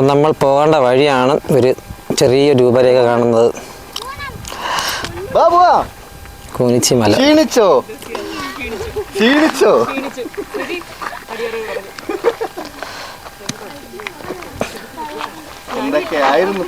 അപ്പം നമ്മൾ പോകേണ്ട വഴിയാണ് ഒരു ചെറിയ രൂപരേഖ കാണുന്നത്. ബാബുവാ കൂനിച്ചിമല ക്ഷീണിച്ചോ? ക്ഷീണിച്ചോ? എന്തൊക്കെയായിരുന്നു?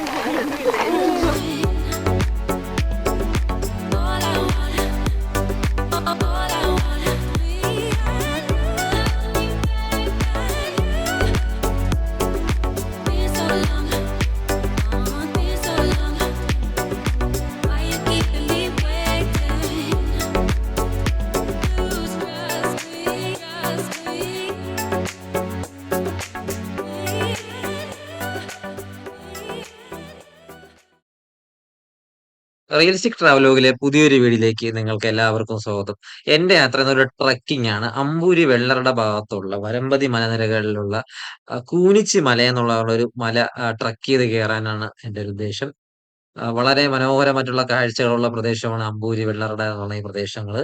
റിയലിസ്റ്റിക് ട്രാവലോഗിലെ പുതിയൊരു വീഡിയോയിലേക്ക് നിങ്ങൾക്ക് എല്ലാവർക്കും സ്വാഗതം. എന്റെ യാത്ര എന്നൊരു ട്രക്കിംഗ് ആണ്. അമ്പൂരി വെള്ളറുടെ ഭാഗത്തുള്ള വരമ്പതി മലനിരകളിലുള്ള കൂനിച്ച് മല എന്നുള്ള ഒരു മല ട്രക്ക് ചെയ്ത് കയറാനാണ് എന്റെ ഒരു ഉദ്ദേശം. വളരെ മനോഹരമായിട്ടുള്ള കാഴ്ചകളുള്ള പ്രദേശമാണ് അമ്പൂരി വെള്ളറട എന്നുള്ള ഈ പ്രദേശങ്ങൾ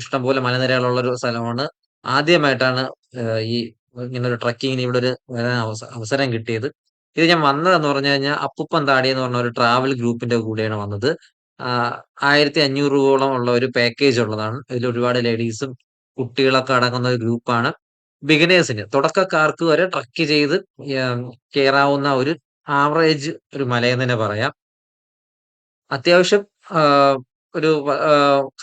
ഇഷ്ടംപോലെ മലനിരകളുള്ള ഒരു സ്ഥലമാണ്. ആദ്യമായിട്ടാണ് ഈ ഇങ്ങനെ ഒരു ട്രക്കിങ്ങിന് ഇവിടെ ഒരു വരാൻ അവസരം കിട്ടിയത്. ഇത് ഞാൻ വന്നതെന്ന് പറഞ്ഞു കഴിഞ്ഞാൽ അപ്പുപ്പൻ താടി എന്ന് പറഞ്ഞ ഒരു ട്രാവൽ ഗ്രൂപ്പിന്റെ കൂടെയാണ് വന്നത്. ആയിരത്തി അഞ്ഞൂറ് രൂപയോളം ഉള്ള ഒരു പാക്കേജ് ഉള്ളതാണ്. ഇതിൽ ഒരുപാട് ലേഡീസും കുട്ടികളൊക്കെ അടങ്ങുന്ന ഒരു ഗ്രൂപ്പാണ് ബിഗിനേഴ്സിന് തുടക്കക്കാർക്ക് വരെ ട്രക്ക് ചെയ്ത് കയറാവുന്ന ഒരു ആവറേജ് ഒരു മലയെന്ന് തന്നെ പറയാം. അത്യാവശ്യം ഒരു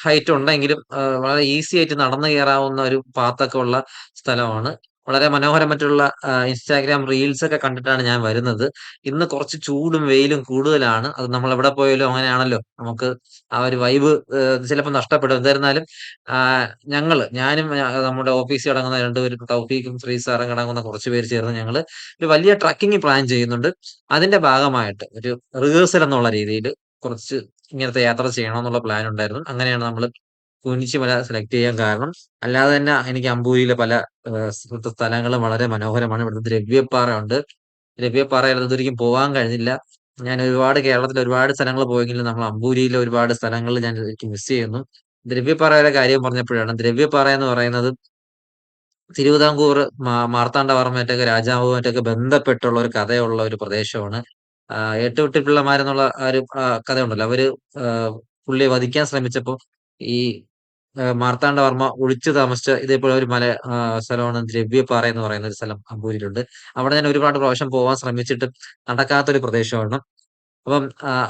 ഹൈറ്റ് ഉണ്ടെങ്കിലും വളരെ ഈസി ആയിട്ട് നടന്നു കയറാവുന്ന ഒരു പാത്തൊക്കെ ഉള്ള സ്ഥലമാണ്. വളരെ മനോഹരമായിട്ടുള്ള ഇൻസ്റ്റാഗ്രാം റീൽസ് ഒക്കെ കണ്ടിട്ടാണ് ഞാൻ വരുന്നത്. ഇന്ന് കുറച്ച് ചൂടും വെയിലും കൂടുതലാണ്. അത് നമ്മൾ എവിടെ പോയാലും അങ്ങനെയാണല്ലോ. നമുക്ക് ആ ഒരു വൈബ് ചിലപ്പോൾ നഷ്ടപ്പെടും. എന്നിരുന്നാലും ഞങ്ങൾ ഞാനും നമ്മുടെ ഓഫീസിൽ അടങ്ങുന്ന രണ്ടുപേരും തൗഫീഖും ശ്രീസാറും അടങ്ങുന്ന കുറച്ച് പേര് ചേർന്ന് ഞങ്ങൾ ഒരു വലിയ ട്രക്കിംഗ് പ്ലാൻ ചെയ്യുന്നുണ്ട്. അതിന്റെ ഭാഗമായിട്ട് ഒരു റിഹേഴ്സൽ എന്നുള്ള രീതിയിൽ കുറച്ച് ഇങ്ങനത്തെ യാത്ര ചെയ്യണമെന്നുള്ള പ്ലാൻ ഉണ്ടായിരുന്നു. അങ്ങനെയാണ് നമ്മൾ കുനിച്ചിമല സെലക്ട് ചെയ്യാൻ കാരണം. അല്ലാതെ തന്നെ എനിക്ക് അമ്പൂരിയിലെ പല സ്ഥലങ്ങളും വളരെ മനോഹരമാണ്. ഇവിടുത്തെ ദ്രവ്യപ്പാറ ഉണ്ട്. ദ്രവ്യപ്പാറയിൽ ഇതുവരെയും പോകാൻ കഴിഞ്ഞില്ല. ഞാൻ ഒരുപാട് കേരളത്തിൽ ഒരുപാട് സ്ഥലങ്ങൾ പോയെങ്കിലും നമ്മൾ അമ്പൂരിയിലെ ഒരുപാട് സ്ഥലങ്ങൾ ഞാൻ മിസ് ചെയ്യുന്നു. ദ്രവ്യപ്പാറയുടെ കാര്യം പറഞ്ഞപ്പോഴാണ്. ദ്രവ്യപ്പാറ എന്ന് പറയുന്നത് തിരുവിതാംകൂർ മാർത്താണ്ഡവർമ്മയായിട്ടൊക്കെ രാജാവുമായിട്ടൊക്കെ ബന്ധപ്പെട്ടുള്ള ഒരു കഥയുള്ള ഒരു പ്രദേശമാണ്. ആ, എട്ടുവെട്ടി പിള്ളമാരെന്നുള്ള ആ ഒരു കഥയുണ്ടല്ലോ. അവർ പുള്ളിയെ വധിക്കാൻ ശ്രമിച്ചപ്പോ ഈ മാർത്താണ്ഡവർമ്മ ഒളിച്ചു താമസിച്ച ഇതേപോലെ ഒരു മല സ്ഥലമാണ് ദ്രവ്യപ്പാറ എന്ന് പറയുന്ന ഒരു സ്ഥലം അമ്പൂരിലുണ്ട്. അവിടെ ഞാൻ ഒരുപാട് പ്രാവശ്യം പോകാൻ ശ്രമിച്ചിട്ട് നടക്കാത്തൊരു പ്രദേശമാണ്. അപ്പം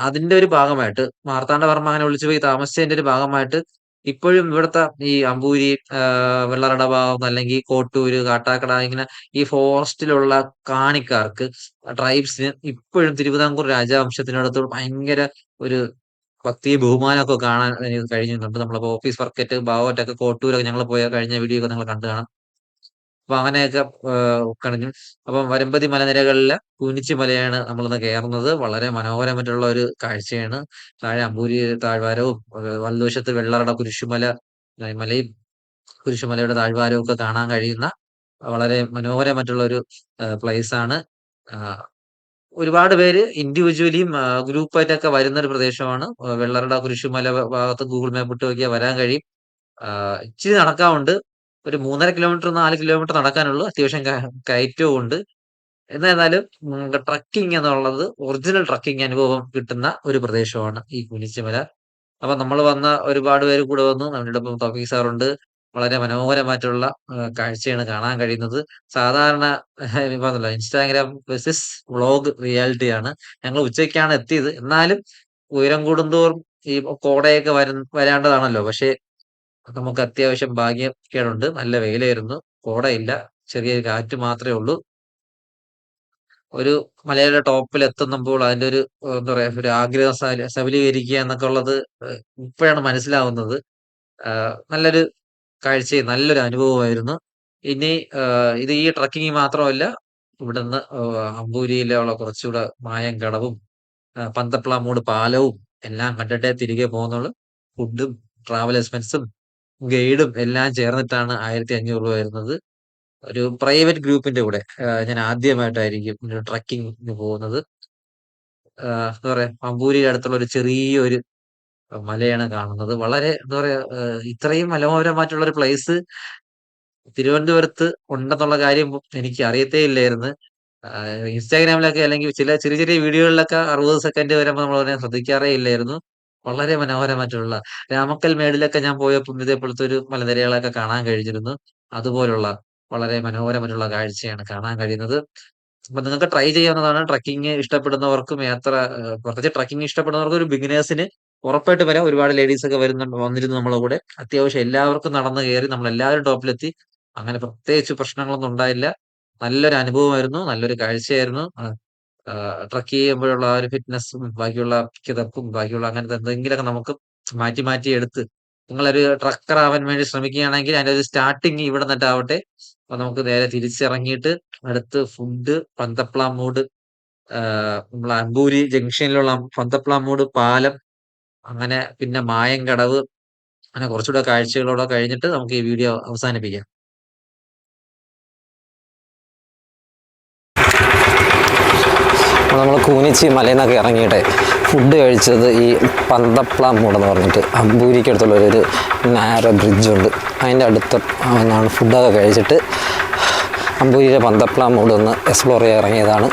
അതിന്റെ ഒരു ഭാഗമായിട്ട് മാർത്താണ്ഡവർമ്മ അങ്ങനെ ഒളിച്ചു പോയി താമസിച്ചതിന്റെ ഒരു ഭാഗമായിട്ട് ഇപ്പോഴും ഇവിടുത്തെ ഈ അമ്പൂരി വെള്ളറട ഭാഗം അല്ലെങ്കിൽ കോട്ടൂര് കാട്ടാക്കട ഇങ്ങനെ ഈ ഫോറസ്റ്റിലുള്ള കാണിക്കാർക്ക് ട്രൈബ്സിന് ഇപ്പോഴും തിരുവിതാംകൂർ രാജവംശത്തിനടുത്ത് ഭയങ്കര ഒരു ഭക്തി ബഹുമാനമൊക്കെ കാണാൻ എനിക്ക് കഴിഞ്ഞിട്ടുണ്ട് നമ്മളിപ്പോ ഓഫീസ് വർക്കറ്റ് ബാവറ്റൊക്കെ കോട്ടൂരൊക്കെ ഞങ്ങൾ പോയ കഴിഞ്ഞ വീഡിയോ ഒക്കെ നിങ്ങൾ കണ്ടു കാണാം. അപ്പൊ അങ്ങനെയൊക്കെ കണിഞ്ഞു. അപ്പൊ വരമ്പതി മലനിരകളിലെ കുനിച്ചു മലയാണ് നമ്മളിന്ന് കയറുന്നത്. വളരെ മനോഹരമായിട്ടുള്ള ഒരു കാഴ്ചയാണ്. താഴെ അമ്പൂരി താഴ്വാരവും വലുവശത്ത് വെള്ളറട കുരിശുമല മലയും കുരിശുമലയുടെ താഴ്വാരവും ഒക്കെ കാണാൻ കഴിയുന്ന വളരെ മനോഹരമായിട്ടുള്ള ഒരു പ്ലേസ് ആണ്. ഒരുപാട് പേര് ഇൻഡിവിജ്വലിയും ഗ്രൂപ്പായിട്ടൊക്കെ വരുന്ന ഒരു പ്രദേശമാണ്. വെള്ളറട കുരിശുമല ഭാഗത്ത് ഗൂഗിൾ മാപ്പ് ഇട്ട് നോക്കിയാൽ വരാൻ കഴിയും. ഇച്ചിരി നടക്കാറുണ്ട് ഒരു മൂന്നര കിലോമീറ്റർ നാല് കിലോമീറ്റർ നടക്കാനുള്ളൂ. അത്യാവശ്യം കയറ്റവും ഉണ്ട്. എന്നാലും ട്രക്കിംഗ് എന്നുള്ളത് ഒറിജിനൽ ട്രക്കിംഗ് അനുഭവം കിട്ടുന്ന ഒരു പ്രദേശമാണ് ഈ കുരിശുമല. അപ്പൊ നമ്മൾ വന്ന ഒരുപാട് പേര് കൂടെ വന്നു. നമ്മുടെ ഒപ്പം സാറുണ്ട്. വളരെ മനോഹരമായിട്ടുള്ള കാഴ്ചയാണ് കാണാൻ കഴിയുന്നത്. സാധാരണ ഇൻസ്റ്റാഗ്രാം ബസിസ് വ്ളോഗ് റിയാലിറ്റിയാണ് ഞങ്ങൾ ഉച്ചയ്ക്കാണ് എത്തിയത്. എന്നാലും ഉയരം കൂടുന്തോറും ഈ കോടയൊക്കെ വര വരാണ്ടതാണല്ലോ. പക്ഷെ നമുക്ക് അത്യാവശ്യം ഭാഗ്യക്കേടുണ്ട്. നല്ല വെയിലായിരുന്നു. കോടയില്ല. ചെറിയൊരു കാറ്റ് മാത്രമേ ഉള്ളൂ. ഒരു മലയുടെ ടോപ്പിൽ എത്തുമ്പോൾ അതിന്റെ ഒരു എന്താ പറയാ ഒരു ആഗ്രഹം സബലീകരിക്കുക എന്നൊക്കെ ഉള്ളത് ഇപ്പോഴാണ് മനസ്സിലാവുന്നത്. നല്ലൊരു കാഴ്ചയും നല്ലൊരു അനുഭവമായിരുന്നു. ഇനി ഇത് ഈ ട്രക്കിംഗ് മാത്രമല്ല ഇവിടുന്ന് അമ്പൂരിയിലുള്ള കുറച്ചുകൂടെ ആഹ് പന്തപ്ലാമൂട് പാലവും എല്ലാം കണ്ടിട്ടേ തിരികെ പോകുന്നുള്ളൂ. ഫുഡും ട്രാവൽ എക്സ്പെൻസും ഗൈഡും എല്ലാം ചേർന്നിട്ടാണ് ആയിരത്തി അഞ്ഞൂറ് രൂപ വരുന്നത്. ഒരു പ്രൈവറ്റ് ഗ്രൂപ്പിന്റെ കൂടെ ഞാൻ ആദ്യമായിട്ടായിരിക്കും ട്രക്കിങ്ങിന് പോകുന്നത്. എന്താ പറയാ അമ്പൂരിയുടെ അടുത്തുള്ള ഒരു ചെറിയൊരു മലയാണ് കാണുന്നത് വളരെ എന്താ പറയാ ഇത്രയും മനോഹരമായിട്ടുള്ള ഒരു പ്ലേസ് തിരുവനന്തപുരത്ത് ഉണ്ടെന്നുള്ള കാര്യം എനിക്ക് അറിയത്തേ ഇല്ലായിരുന്നു ഇൻസ്റ്റാഗ്രാമിലൊക്കെ അല്ലെങ്കിൽ ചില ചെറിയ ചെറിയ വീഡിയോകളിലൊക്കെ 60 സെക്കൻഡ് വരുമ്പോൾ നമ്മൾ അതിനെ ശ്രദ്ധിക്കാറേ ഇല്ലായിരുന്നു. വളരെ മനോഹരമായിട്ടുള്ള രാമക്കൽ മേടിലൊക്കെ ഞാൻ പോയപ്പോൾ ഇതേപോലത്തെ ഒരു മലനിരകളൊക്കെ കാണാൻ കഴിഞ്ഞിരുന്നു. അതുപോലുള്ള വളരെ മനോഹരമായിട്ടുള്ള കാഴ്ചയാണ് കാണാൻ കഴിയുന്നത്. അപ്പൊ നിങ്ങൾക്ക് ട്രൈ ചെയ്യാവുന്നതാണ്. ട്രക്കിംഗ് ഇഷ്ടപ്പെടുന്നവർക്കും യാത്ര പ്രത്യേകിച്ച് ട്രക്കിംഗ് ഇഷ്ടപ്പെടുന്നവർക്കും ഒരു ബിഗിനേഴ്സിന് ഉറപ്പായിട്ടും വരാം. ഒരുപാട് ലേഡീസ് ഒക്കെ വരുന്നുണ്ട് വന്നിരുന്നു നമ്മളെ കൂടെ. അത്യാവശ്യം എല്ലാവർക്കും നടന്ന് കയറി നമ്മൾ എല്ലാവരും ടോപ്പിലെത്തി. അങ്ങനെ പ്രത്യേകിച്ച് പ്രശ്നങ്ങളൊന്നും ഉണ്ടായില്ല. നല്ലൊരു അനുഭവമായിരുന്നു. നല്ലൊരു കാഴ്ചയായിരുന്നു. ട്രക്ക് ചെയ്യുമ്പോഴുള്ള ആ ഒരു ഫിറ്റ്നസ്സും ബാക്കിയുള്ള കിതപ്പും ബാക്കിയുള്ള അങ്ങനത്തെ എന്തെങ്കിലുമൊക്കെ നമുക്ക് മാറ്റി മാറ്റി എടുത്ത് നിങ്ങളൊരു ട്രക്കർ ആവാൻ വേണ്ടി ശ്രമിക്കുകയാണെങ്കിൽ അതിന്റെ ഒരു സ്റ്റാർട്ടിങ് ഇവിടെ നിന്നിട്ടാവട്ടെ. അപ്പൊ നമുക്ക് നേരെ തിരിച്ചിറങ്ങിയിട്ട് അടുത്ത് ഫുഡ് പന്തപ്ലാമൂട് നമ്മളെ അമ്പൂരി ജംഗ്ഷനിലുള്ള പന്തപ്ലാമൂട് പാലം അങ്ങനെ പിന്നെ മായങ്കടവ് അങ്ങനെ കുറച്ചുകൂടെ കാഴ്ചകളോടെ കഴിഞ്ഞിട്ട് നമുക്ക് ഈ വീഡിയോ അവസാനിപ്പിക്കാം. നമ്മൾ കൂനിച്ചി മലയിൽ നിന്നൊക്കെ ഇറങ്ങിയിട്ട് ഫുഡ് കഴിച്ചത് ഈ പന്തപ്ല മൂടെന്ന് പറഞ്ഞിട്ട് അമ്പൂരിക്കടുത്തുള്ള ഒരു നാരോ ബ്രിഡ്ജുണ്ട് അതിന്റെ അടുത്ത് നിന്നാണ് ഫുഡൊക്കെ കഴിച്ചിട്ട് അമ്പൂരിയിലെ പന്തപ്ല മൂടൊന്ന് എക്സ്പ്ലോർ ചെയ്യാൻ ഇറങ്ങിയതാണ്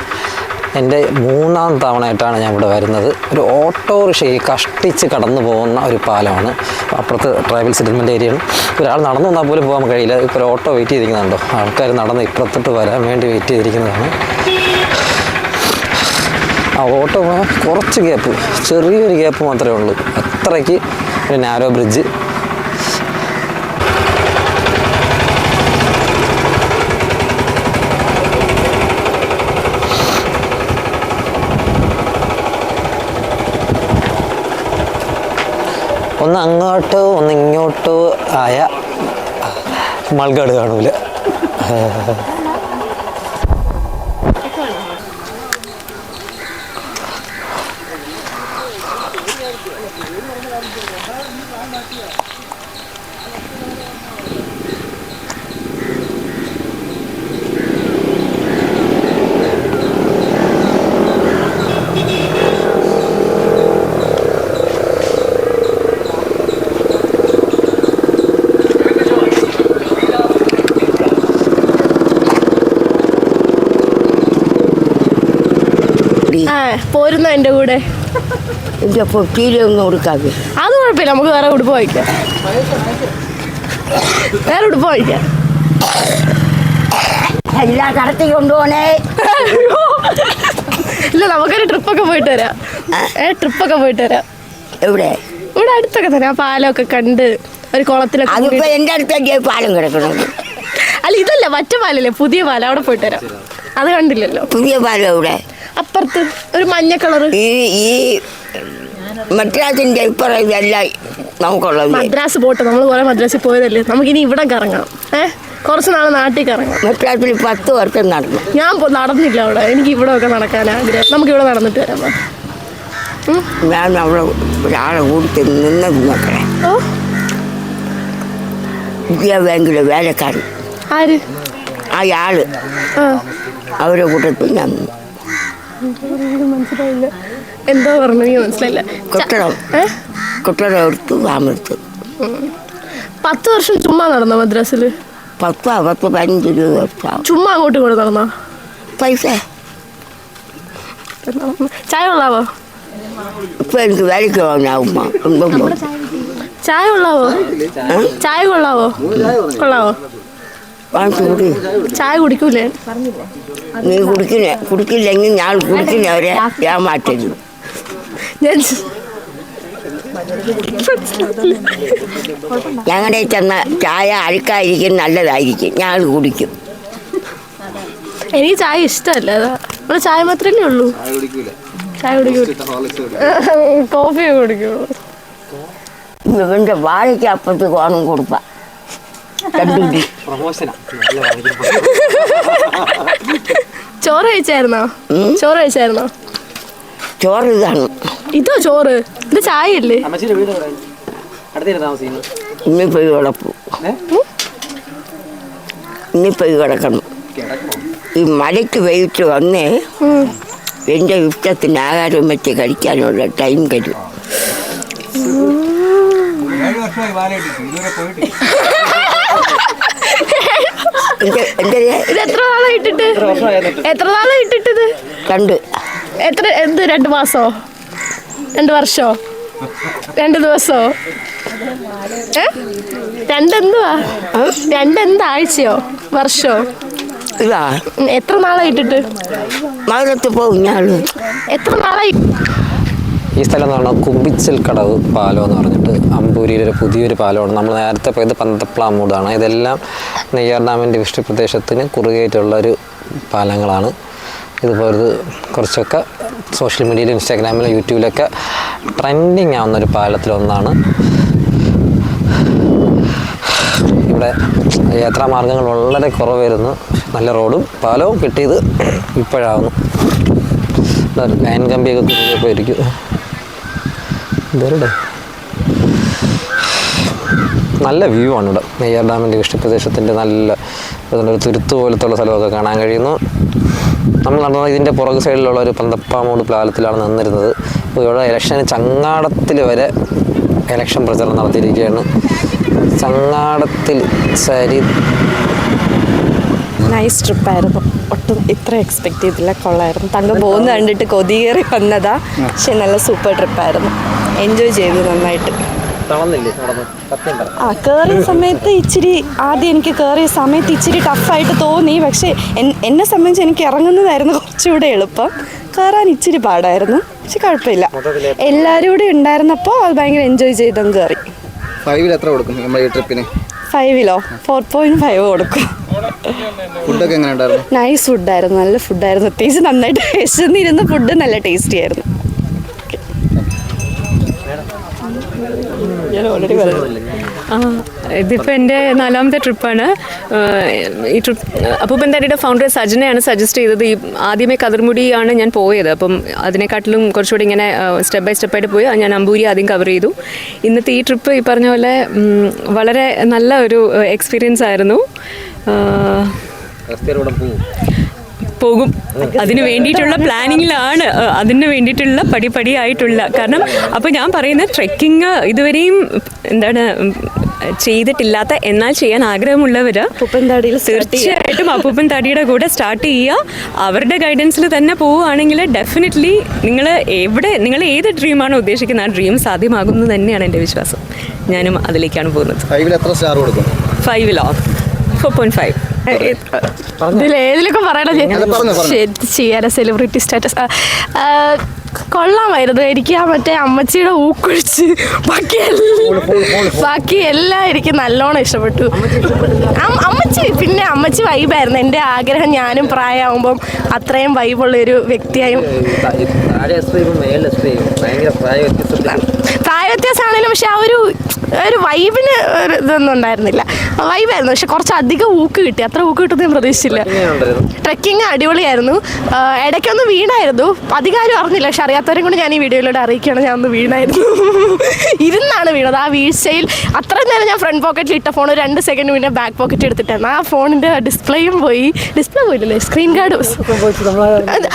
എന്റെ മൂന്നാം തവണയായിട്ടാണ് ഞാൻ ഇവിടെ വരുന്നത്. ഒരു ഓട്ടോറിക്ഷയിൽ കഷ്ടിച്ച് കടന്നു പോകുന്ന ഒരു പാലമാണ്. അപ്പുറത്ത് ട്രൈബൽ സെറ്റിൽമെന്റ് ഏരിയയാണ്. ഒരാൾ നടന്നു വന്നാൽ പോലും പോകാൻ കഴിയില്ല. ഇപ്പോൾ ഒരു ഓട്ടോ വെയിറ്റ് ചെയ്തിരിക്കുന്നുണ്ടോ? ആൾക്കാർ നടന്ന് ഇപ്പുറത്തോട്ട് വരാൻ വേണ്ടി വെയിറ്റ് ചെയ്തിരിക്കുന്നതാണ്. ആ ഓട്ടോ കുറച്ച് ഗ്യാപ്പ് ചെറിയൊരു ഗ്യാപ്പ് മാത്രമേ ഉള്ളൂ. അത്രയ്ക്ക് ഒരു നാരോ ബ്രിഡ്ജ് ഒന്ന് അങ്ങോട്ടോ ഒന്ന് ഇങ്ങോട്ടോ ആയ മൾഗാട് കാണൂല ആ പോരുന്ന എന്റെ കൂടെ? പൊട്ടിയിലൊന്നും കൊടുക്കാതെ. അത് കുഴപ്പമില്ല നമുക്ക് വേറെ ഉടുപ്പ് വായിക്കാം. വേറെ ഉടുപ്പ് വായിക്കാം? എല്ലാം കടത്തി കൊണ്ടുപോണേ. ഇല്ല നമുക്കൊരു ട്രിപ്പൊക്കെ പോയിട്ട് വരാം. ഏ ട്രിപ്പൊക്കെ പോയിട്ട് വരാം. എവിടെ? ഇവിടെ അടുത്തൊക്കെ തന്നെ ആ പാലമൊക്കെ കണ്ട് ഒരു കുളത്തിലൊക്കെ അതിപ്പോ എന്റെ പാലം കിടക്കണം അല്ല ഇതല്ല മറ്റേ പാലല്ലേ പുതിയ പാലം അവിടെ പോയിട്ട് വരാം. അത് കണ്ടില്ലല്ലോ. പുതിയ പാലം എവിടെ? അപ്പുറത്ത് ഒരു മഞ്ഞ കളറ്. ഈ ഈ മദ്രാസിന്റെ ഇപ്പുറം ഇതെല്ലാം നമുക്കുള്ളത്. മദ്രാസ് പോട്ടെ നമ്മൾ കുറെ മദ്രാസിൽ പോയതല്ലേ? നമുക്കിനി ഇവിടെ കറങ്ങാം. ഏ? കുറച്ച് നാളെ നാട്ടിൽ കറങ്ങാം. മദ്രാസിൽ പത്ത് വർഷം നടന്നു. ഞാൻ നടന്നില്ല അവിടെ. എനിക്ക് ഇവിടെ ഒക്കെ നടക്കാൻ ആഗ്രഹം. നമുക്ക് ഇവിടെ നടന്നിട്ട് വരാം ഞാൻ അവിടെ ഒരാളെ കൂട്ടി നിന്ന് ബാങ്കിലെ വേലക്കാരൻ. ആര്? അയാൾ. അവരെ കൂട്ടത്തിൽ ഞാൻ. മനസ്സിലായില്ല. എന്തോ പറഞ്ഞു എനിക്ക് മനസ്സിലായില്ല. കെട്ടിടം? കെട്ടിടം പത്ത് വർഷം ചുമ്മാ നടന്ന മദ്രാസിൽ പത്ത് പത്ത് പതിനഞ്ച് ചുമ്മാ അങ്ങോട്ടും ഇങ്ങോട്ടും നടന്ന? പൈസ. ചായ കൊള്ളാവോ? ഇപ്പൊ എനിക്ക് വേലയ്ക്ക് ചായ കൊള്ളാവോ? ചായ കൊള്ളാവോ? കൊള്ളാവോ? ചായ കുടിക്കൂലേ? നീ കുടിക്കില്ല കുടിക്കില്ലെങ്കിൽ ഞാൻ കുടിക്കില്ല കുടിക്കുന്നവരെ ഞാൻ മാറ്റരുത് ഞാൻ ഞങ്ങളുടെ ചെന്ന ചായ അഴുക്കായിരിക്കും നല്ലതായിരിക്കും. ഞാൻ കുടിക്കും. എനിക്ക് ചായ ഇഷ്ടമല്ല. അതാ. ചായ മാത്രമല്ലേ ഉള്ളൂ? ചായ കുടിക്കൂല കോഫി കുടിക്കുള്ളൂ ഇവന്റെ വാഴയ്ക്ക് അപ്പുറത്ത് കോണം കൊടുപ്പ. കണ്ടിട്ട് ചോറ് കഴിച്ചായിരുന്നോ. ചോറ് കഴിച്ചായിരുന്നോ? ചോറ് ഇതാണ്. ഇതോ ചോറ്? ഇത് ചായയല്ലേ? അമ്മച്ചിയുടെ വീട് പോയി അടുത്തേക്ക് ഇനി പോയി കിടക്കണം. ഈ മലയ്ക്ക് വെയിറ്റ് വന്നേ എന്റെ എന്റെ ഇഷ്ടത്തിന് ആഹാരം വെച്ച് കഴിക്കാനുള്ള ടൈം തരും. ഏഴ് വർഷമായി ഇതുവരെ എന്റെ ഇത് എത്ര നാളായി ഇട്ടിട്ട് എത്ര നാളായി ഇട്ടിട്ടത് രണ്ട്. എത്ര എന്ത് രണ്ട് മാസോ? രണ്ട് വർഷോ? രണ്ട് ദിവസോ? രണ്ടെന്തുവാ? രണ്ടെന്താഴ്ചയോ? വർഷോ? ഇതാ. എത്ര നാളായിട്ടിട്ട്? മകളത്ത് പോകും ഞാൻ എത്ര നാളായി? ഈ സ്ഥലം എന്ന് പറഞ്ഞാൽ കുമ്പിച്ചൽ കടവ് പാലം എന്ന് പറഞ്ഞിട്ട് അമ്പൂരിയിലൊരു പുതിയൊരു പാലമാണ്. നമ്മൾ നേരത്തെ പോയത് പന്തപ്ലാമൂടാണ്. ഇതെല്ലാം നെയ്യാർ ഡാമിന്റെ വൃഷ്ടി പ്രദേശത്തിന് കുറുകയായിട്ടുള്ള ഒരു പാലങ്ങളാണ്. ഇതുപോലെ കുറച്ചൊക്കെ സോഷ്യൽ മീഡിയയിലും ഇൻസ്റ്റാഗ്രാമിലും യൂട്യൂബിലൊക്കെ ട്രെൻഡിങ് ആവുന്ന ഒരു പാലത്തിലൊന്നാണ്. ഇവിടെ യാത്രാമാർഗങ്ങൾ വളരെ കുറവായിരുന്നു. നല്ല റോഡും പാലവും കിട്ടിയത് ഇപ്പോഴാവുന്നു. ലൈൻ കമ്പിയൊക്കെ കുറുകെ പോയിരിക്കും ഇതരുടെ നല്ല വ്യൂ ആണ് ഇവിടെ. നെയ്യാർ ഡാമിന്റെ കൃഷ്ണപ്രദേശത്തിന്റെ നല്ല ഒരു തുരുത്ത് പോലത്തുള്ള സ്ഥലമൊക്കെ കാണാൻ കഴിയുന്നു. നമ്മൾ നടന്നത് ഇതിന്റെ പുറകു സൈഡിലുള്ള ഒരു പന്തപ്പാമൂട് പ്ലാലത്തിലാണ് നിന്നിരുന്നത്. ഇവിടെ ഇലക്ഷന് ചങ്ങാടത്തിൽ വരെ ഇലക്ഷൻ പ്രചരണം നടത്തിയിരിക്കുകയാണ്. ചങ്ങാടത്തിൽ സരി നൈസ് ട്രിപ്പായിരുന്നു ഒട്ടും ഇത്ര എക്സ്പെക്ട് ചെയ്തില്ല. കൊള്ളായിരുന്നു. തങ്ക പോകുന്ന കണ്ടിട്ട് കൊതിയേറി വന്നതാ. പക്ഷെ നല്ല സൂപ്പർ ട്രിപ്പായിരുന്നു എൻജോയ് ചെയ്തു നന്നായിട്ട്. ആ കയറിയ സമയത്ത് ഇച്ചിരി ആദ്യം എനിക്ക് കയറിയ സമയത്ത് ഇച്ചിരി ടഫായിട്ട് തോന്നി. പക്ഷേ എന്നെ സംബന്ധിച്ച് എനിക്ക് ഇറങ്ങുന്നതായിരുന്നു കുറച്ചുകൂടെ എളുപ്പം. കയറാൻ ഇച്ചിരി പാടായിരുന്നു. പക്ഷെ കുഴപ്പമില്ല. എല്ലാവരും കൂടെ ഉണ്ടായിരുന്നപ്പോൾ അത് ഭയങ്കര എൻജോയ് ചെയ്തും കയറി ഫൈവിൽ എത്ര കൊടുക്കും നമ്മുടെ ഈ ട്രിപ്പിന് ഫൈവിലോ ഫോർ പോയിന്റ് ഫൈവ് കൊടുക്കും. ഫുഡൊക്കെ എങ്ങനെ ഉണ്ടായിരുന്നു? നൈസ് ഫുഡായിരുന്നു നല്ല ഫുഡായിരുന്നു പ്രത്യേകിച്ച് നന്നായിട്ട് വിശന്നിരുന്ന ഫുഡ് നല്ല ടേസ്റ്റി ആയിരുന്നു. ഞാൻ ഓൾറെഡി പറഞ്ഞു. ആ, ഇതിപ്പോൾ എന്റെ നാലാമത്തെ ട്രിപ്പാണ് ഈ ട്രിപ്പ് അപ്പൂപ്പൻ തടിയുടെ ഫൗണ്ടർ സജനയാണ് സജസ്റ്റ് ചെയ്തത് ഈ ആദ്യമേ കതിർമുടിയാണ് ഞാൻ പോയത്. അപ്പം അതിനെക്കാട്ടിലും കുറച്ചുകൂടി ഇങ്ങനെ സ്റ്റെപ്പ് ബൈ സ്റ്റെപ്പായിട്ട് പോയി. ഞാൻ അമ്പൂരി ആദ്യം കവർ ചെയ്തു. ഇന്നത്തെ ഈ ട്രിപ്പ് ഈ പറഞ്ഞ പോലെ വളരെ നല്ല ഒരു എക്സ്പീരിയൻസ് ആയിരുന്നു. പോകും? അതിന് വേണ്ടിയിട്ടുള്ള പ്ലാനിങ്ങിലാണ്. അതിന് വേണ്ടിയിട്ടുള്ള പടിപടിയായിട്ടുള്ള കാരണം അപ്പോൾ ഞാൻ പറയുന്ന ട്രെക്കിങ് ഇതുവരെയും എന്താണ് ചെയ്തിട്ടില്ലാത്ത എന്നാൽ ചെയ്യാൻ ആഗ്രഹമുള്ളവർ അപ്പൂപ്പൻതാടിയിൽ തീർച്ചയായിട്ടും അപ്പൂപ്പൻ തടിയുടെ കൂടെ സ്റ്റാർട്ട് ചെയ്യുക. അവരുടെ ഗൈഡൻസിൽ തന്നെ പോവുകയാണെങ്കിൽ ഡെഫിനറ്റ്ലി നിങ്ങൾ എവിടെ നിങ്ങൾ ഏത് ഡ്രീമാണോ ഉദ്ദേശിക്കുന്നത്? ആ ഡ്രീം സാധ്യമാകും എന്ന് തന്നെയാണ് എന്റെ വിശ്വാസം. ഞാനും അതിലേക്കാണ് പോകുന്നത്. ഫൈവിൽ എത്ര സ്റ്റാർ കൊടുക്കും? ഫൈവിലോ ഫോർ ഫൈവ് പറയണ സെലിബ്രിറ്റി സ്റ്റാറ്റസ് കൊള്ളാമായിരുന്നു. എനിക്ക് ആ മറ്റേ അമ്മച്ചിയുടെ ഊക്കൊഴിച്ച് ബാക്കി എല്ലാം ബാക്കി എല്ലാം എനിക്ക് നല്ലോണം ഇഷ്ടപ്പെട്ടു. അമ്മച്ചി പിന്നെ അമ്മച്ചി വൈബായിരുന്നു എന്റെ ആഗ്രഹം ഞാനും പ്രായമാകുമ്പം അത്രയും വൈബുള്ള ഒരു വ്യക്തിയായും. പ്രായ വ്യത്യാസമാണെങ്കിലും പക്ഷെ ആ ഒരു ഒരു വൈബിന് ഒരു ഇതൊന്നും ഉണ്ടായിരുന്നില്ല. വൈബായിരുന്നു പക്ഷെ കുറച്ച് അധികം ഊക്ക് കിട്ടി. അത്ര ഊക്ക് കിട്ടുമെന്ന് ഞാൻ പ്രതീക്ഷിച്ചില്ല. ട്രക്കിംഗ് അടിപൊളിയായിരുന്നു. ഇടയ്ക്കൊന്ന് വീണായിരുന്നു. അധികം ആരും അറിഞ്ഞില്ല. പക്ഷെ അറിയാത്തവരും കൂടി ഞാൻ ഈ വീഡിയോയിലൂടെ അറിയിക്കുകയാണ്. ഞാൻ ഒന്ന് വീണായിരുന്നു. ഇരുന്നാണ് വീണത്. ആ വീഴ്ചയിൽ നേരം ഞാൻ ഫ്രണ്ട് പോക്കറ്റിൽ ഇട്ട ഫോൺ രണ്ട് സെക്കൻഡ് പിന്നെ ബാക്ക് പോക്കറ്റ് എടുത്തിട്ടാണ് ആ ഫോണിന്റെ ഡിസ്പ്ലേയും പോയി. ഡിസ്പ്ലേ പോയില്ലേ സ്ക്രീൻ ഗാർഡ്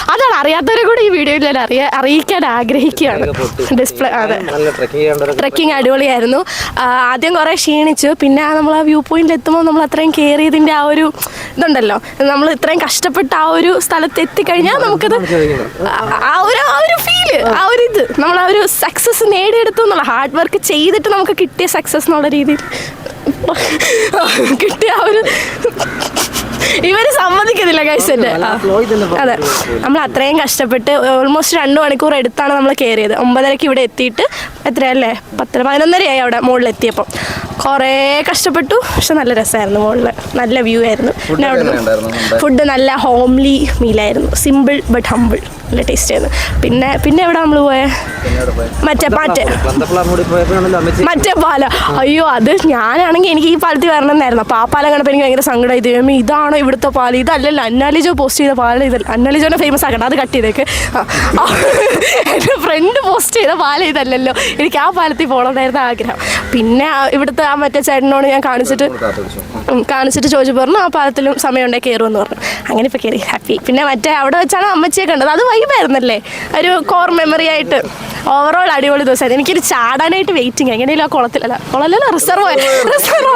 അതാണ് അറിയാത്തവരെ കൂടെ ഈ വീഡിയോയിൽ അറിയാ അറിയിക്കാൻ ആഗ്രഹിക്കുകയാണ്. ഡിസ്പ്ലേ അതെ. ട്രെക്കിംഗ് അടിപൊളിയായിരുന്നു. ആദ്യം കുറേ ക്ഷീണിച്ചു. പിന്നെ നമ്മൾ ആ വ്യൂ പോയിന്റിൽ എത്തുമ്പോൾ നമ്മൾ അത്രയും കെയർ ചെയ്തതിന്റെ ആ ഒരു ഇതുണ്ടല്ലോ. നമ്മൾ ഇത്രയും കഷ്ടപ്പെട്ട് ആ ഒരു സ്ഥലത്ത് എത്തിക്കഴിഞ്ഞാൽ നമുക്കത് ആ- ആ ഒരു ആ ഒരു ഫീൽ ആ ഒരു ഇത് നമ്മൾ ആ ഒരു സക്സസ് നേടിയെടുത്തു എന്നുള്ള ഹാർഡ് വർക്ക് ചെയ്തിട്ട് നമുക്ക് കിട്ടിയ സക്സസ് എന്നുള്ള രീതിയിൽ. കിട്ടിയ ആ ഒരു ഇവർ സമ്മതിക്കുന്നില്ല കഴിച്ചിട്ട് അതെ. നമ്മൾ അത്രയും കഷ്ടപ്പെട്ട് ഓൾമോസ്റ്റ് രണ്ട് മണിക്കൂർ എടുത്താണ് നമ്മൾ കയറിയത് ഒമ്പതരക്ക് ഇവിടെ എത്തിയിട്ട് എത്രയല്ലേ പത്തര പതിനൊന്നരയായി അവിടെ മുകളിൽ എത്തിയപ്പോൾ കുറേ കഷ്ടപ്പെട്ടു പക്ഷെ നല്ല രസമായിരുന്നു മുകളിൽ നല്ല വ്യൂ ആയിരുന്നു. പിന്നെ ഫുഡ് നല്ല ഹോംലി മീലായിരുന്നു സിമ്പിൾ ബട്ട് ഹമ്പിൾ നല്ല ടേസ്റ്റ് ആയിരുന്നു. പിന്നെ പിന്നെ എവിടെ നമ്മൾ പോയേ? മറ്റേ മറ്റേ മറ്റേ പാലം. അയ്യോ അത് ഞാനാണെങ്കിൽ എനിക്ക് ഈ പാലത്തിൽ വരണം എന്നായിരുന്നു. അപ്പോൾ ആ പാലം കണ്ടപ്പോൾ എനിക്ക് ഭയങ്കര സങ്കടമായി ദൈവമേ ഇതാണോ ഇവിടുത്തെ പാലം? ഇതല്ലല്ലോ അന്നാലിജോ പോസ്റ്റ് ചെയ്ത പാല. ഇതല്ല അന്നാലിജോനെ ഫേമസ് ആക്കണം അത് കട്ട് ചെയ്തേക്ക്. എന്റെ ഫ്രണ്ട് പോസ്റ്റ് ചെയ്ത പാല ഇതല്ലല്ലോ. എനിക്ക് ആ പാലത്തിൽ പോകണമെന്നായിരുന്നു ആഗ്രഹം. പിന്നെ ഇവിടുത്തെ ആ മറ്റേ ചേട്ടനോട് ഞാൻ കാണിച്ചിട്ട് കാണിച്ചിട്ട് ചോദിച്ചു പറഞ്ഞു ആ പാലത്തിലും സമയമുണ്ടെങ്കിൽ കയറുമെന്ന് പറഞ്ഞു. അങ്ങനെ ഇപ്പോൾ കയറി ഹാപ്പി പിന്നെ മറ്റേ അവിടെ വെച്ചാണ് അമ്മച്ചിയെ കണ്ടത്. അത് വൈബായിരുന്നല്ലേ? ഒരു കോർ മെമ്മറി ആയിട്ട്. ഓവറോൾ അടിപൊളി ദിവസമായിരുന്നു. എനിക്കൊരു ചാടാനായിട്ട് വെയിറ്റിംഗ് എങ്ങനെയല്ലോ ആ കുളത്തിലല്ല കുളമല്ലല്ലോ റിസർവ് റിസർവ്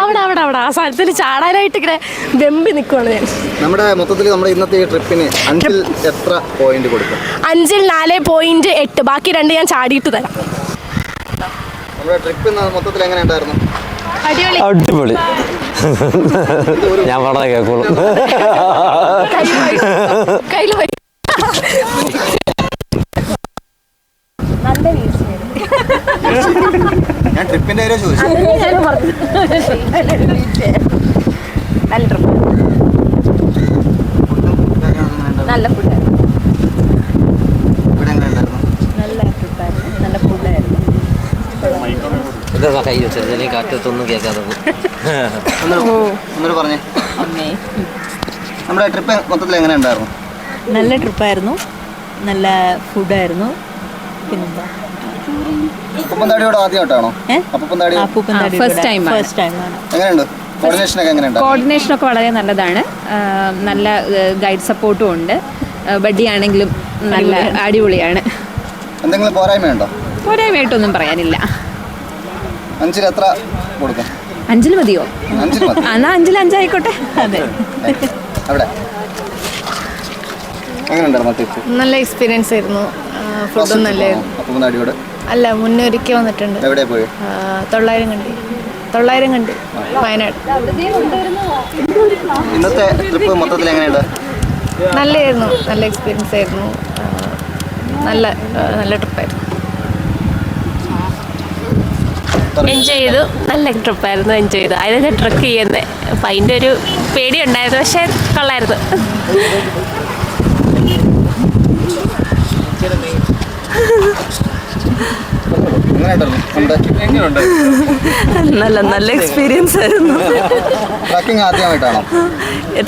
അവിടെ അവിടെ അവിടെ. ആ സ്ഥലത്തിൽ ചാടാനായിട്ട് ഇങ്ങനെ വെമ്പി നിൽക്കുവാണ് ഞാൻ. നമ്മുടെ മൊത്തത്തിൽ നമ്മുടെ ഇന്നത്തെ ഈ ട്രിപ്പിന് അഞ്ചിൽ എത്ര പോയിന്റ് കൊടുക്കും? അഞ്ചിൽ നാല് പോയിന്റ് എട്ട്. ബാക്കി രണ്ട് ഞാൻ ചാടിയിട്ട് തരാം. നമ്മുടെ ട്രിപ്പ് മൊത്തത്തിൽ എങ്ങനെ ഉണ്ടായിരുന്നു? അടിപൊളി. അടിപൊളി. ഞാൻ പറഞ്ഞ കേൾക്കുള്ളൂ. ഞാൻ ട്രിപ്പിന്റെ കാര്യം ചോദിച്ചു. നല്ല ട്രിപ്പ് നല്ല ഫുഡ് ഇവിടെ എങ്ങനെ ഉണ്ടായിരുന്നു കൈ അല്ലെങ്കിൽ കാറ്റത്തൊന്നും കേൾക്കാതെ പറഞ്ഞേ. നമ്മുടെ ട്രിപ്പ് മൊത്തത്തിൽ എങ്ങനെ ഉണ്ടായിരുന്നു? നല്ല ട്രിപ്പായിരുന്നു നല്ല ഫുഡായിരുന്നു പിന്നെന്താ? ആദ്യമായിട്ടാണോ? ആണ്. ഫസ്റ്റ് ടൈമാണ് എങ്ങനെയുണ്ട്? കോർഡിനേഷൻ ഒക്കെ കോർഡിനേഷനൊക്കെ വളരെ നല്ലതാണ്. നല്ല ഗൈഡ് സപ്പോർട്ടും ഉണ്ട്. ബഡ്ഡി ആണെങ്കിലും നല്ല അടിപൊളിയാണ്. എന്തെങ്കിലും പോരായ്മയുണ്ടോ? പോരായ്മയായിട്ടൊന്നും പറയാനില്ല. അഞ്ചിൽ എത്ര കൊടുക്കും? അഞ്ചിൽ മതിയോ? എന്നാ അഞ്ചിൽ അഞ്ചായിക്കോട്ടെ. അതെ. അവിടെ. നല്ല എക്സ്പീരിയൻസ് ആയിരുന്നു. ഫുഡും താടിയോട് അല്ല മുന്നേ ഒരിക്കൽ വന്നിട്ടുണ്ട്. എവിടെ പോയി? ആ, തൊള്ളായിരം കണ്ടി. തൊള്ളായിരം കണ്ടി വയനാട്. ഇന്നത്തെ ട്രിപ്പ് മൊത്തത്തിൽ എങ്ങനെയുണ്ട്? നല്ലായിരുന്നു നല്ല എക്സ്പീരിയൻസ് ആയിരുന്നു. നല്ല നല്ല ട്രിപ്പായിരുന്നു എൻജോയ് ചെയ്തു. നല്ല ട്രിപ്പായിരുന്നു എൻജോയ് ചെയ്തു. അതിനെ ട്രക്ക് ചെയ്യുന്നത് അപ്പം അതിന്റെ ഒരു പേടി ഉണ്ടായിരുന്നു. പക്ഷേ കൊള്ളായിരുന്നു. നല്ല നല്ല എക്സ്പീരിയൻസ് ആയിരുന്നു. ട്രക്കിംഗ് ആദ്യമായിട്ടാണോ?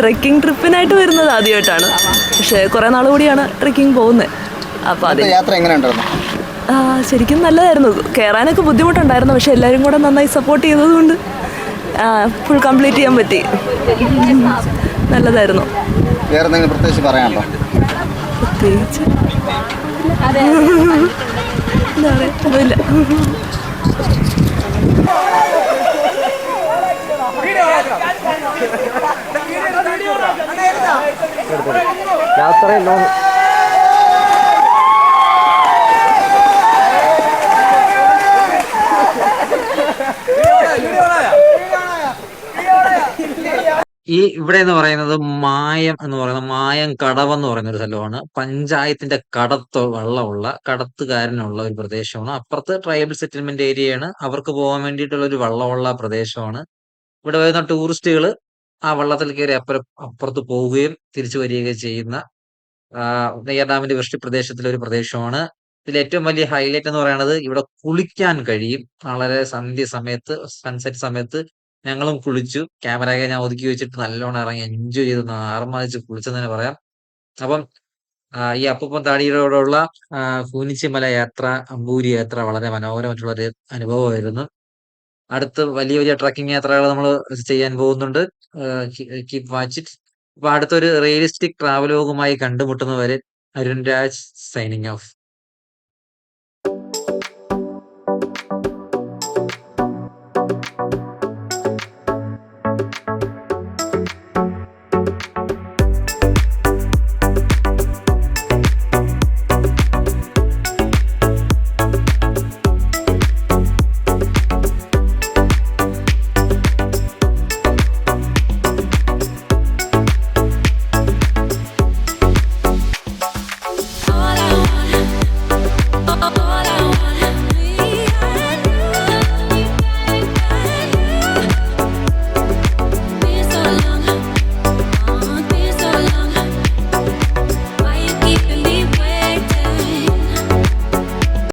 ട്രെക്കിംഗ് ട്രിപ്പിനായിട്ട് വരുന്നത് ആദ്യമായിട്ടാണ്. പക്ഷേ കുറേ നാൾ കൂടിയാണ് ട്രെക്കിംഗ് പോകുന്നത്. അപ്പോൾ അത് യാത്ര എങ്ങനെയുണ്ടായിരുന്നു? ആ, ശരിക്കും നല്ലതായിരുന്നു. കയറാനൊക്കെ ബുദ്ധിമുട്ടുണ്ടായിരുന്നു. പക്ഷെ എല്ലാവരും കൂടെ നന്നായി സപ്പോർട്ട് ചെയ്തതുകൊണ്ട് ഫുൾ കംപ്ലീറ്റ് ചെയ്യാൻ പറ്റി. നല്ലതായിരുന്നു. വേറെ എന്തെങ്കിലും പ്രത്യേകിച്ച് പറയാനുണ്ടോ? പ്രത്യേകിച്ച്? എന്താ പറയുക ഒന്നുമില്ല. യാത്രയിൽ ഈ ഇവിടെ എന്ന് പറയുന്നത് മായം എന്ന് പറയുന്ന മായം കടവ് എന്ന് പറയുന്ന ഒരു സ്ഥലമാണ്. പഞ്ചായത്തിന്റെ കടത്ത് വള്ളമുള്ള കടത്തുകാരനുള്ള ഒരു പ്രദേശമാണ്. അപ്പുറത്ത് ട്രൈബൽ സെറ്റിൽമെന്റ് ഏരിയയാണ് അവർക്ക് പോകാൻ വേണ്ടിയിട്ടുള്ള ഒരു വള്ളമുള്ള പ്രദേശമാണ്. ഇവിടെ വരുന്ന ടൂറിസ്റ്റുകൾ ആ വള്ളത്തിൽ കയറി അപ്പുറം അപ്പുറത്ത് പോവുകയും തിരിച്ചു വരികയും ചെയ്യുന്ന നെയ്യർ ഡാമിന്റെ വൃഷ്ടി പ്രദേശത്തിലെ ഒരു പ്രദേശമാണ്. ഇതിൽ ഏറ്റവും വലിയ ഹൈലൈറ്റ് എന്ന് പറയുന്നത് ഇവിടെ കുളിക്കാൻ കഴിയും. വളരെ സന്ധ്യ സമയത്ത് സൺസെറ്റ് സമയത്ത് ഞങ്ങളും കുളിച്ചു. ക്യാമറയൊക്കെ ഞാൻ ഒതുക്കി വെച്ചിട്ട് നല്ലോണം ഇറങ്ങി എൻജോയ് ചെയ്ത് ആർമാദിച്ച് കുളിച്ചെന്ന് തന്നെ പറയാം. അപ്പം ഈ അപ്പൂപ്പൻ താടിയോടുള്ള കൂനിച്ചിമല യാത്ര അമ്പൂരി യാത്ര വളരെ മനോഹരമായിട്ടുള്ള ഒരു അനുഭവമായിരുന്നു. അടുത്ത് വലിയ വലിയ ട്രക്കിംഗ് യാത്രകൾ നമ്മൾ ചെയ്യാൻ പോകുന്നുണ്ട്. കീപ് വാച്ച് ഇറ്റ് അപ്പൊ അടുത്തൊരു റിയലിസ്റ്റിക് ട്രാവലോഗുമായി കണ്ടുമുട്ടുന്നവരെ അരുൺ രാജ് സൈനിങ് ഓഫ്